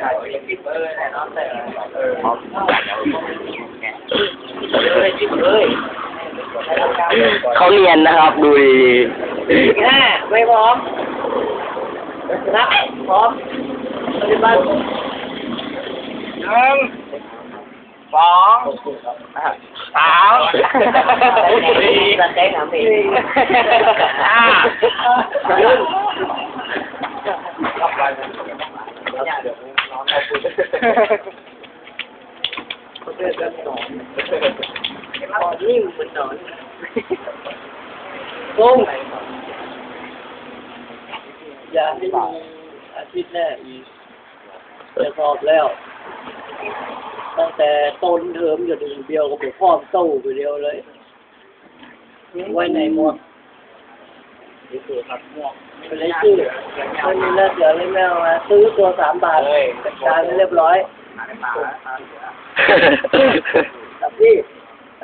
ถ่ายปิดเบอร์แต่น้องแต่เออพร้อมจัดแล้วเลยปิดเลยเขาเรียนนะครับดูดีห้าไม่พร้อมนับพร้อมปฏิบัติหนึ่งสองสามสี่ห้า นิ่มเหมือนนอนกุ้งอย่าให้มีอาทิตย์แน่อีกจะสอบแล้ว ตั้งแต่ต้นเทอมจนถึงเดียวก็ไปพ่อมตู้ไปเดียวเลย ไว้ในหมว สวยๆครับม่วงไม่ได้ชื่อไม่มีเลืเหลือไม่แม่มาซื้อตัวสามบาทจัดกานเรียบร้อยพี่ไป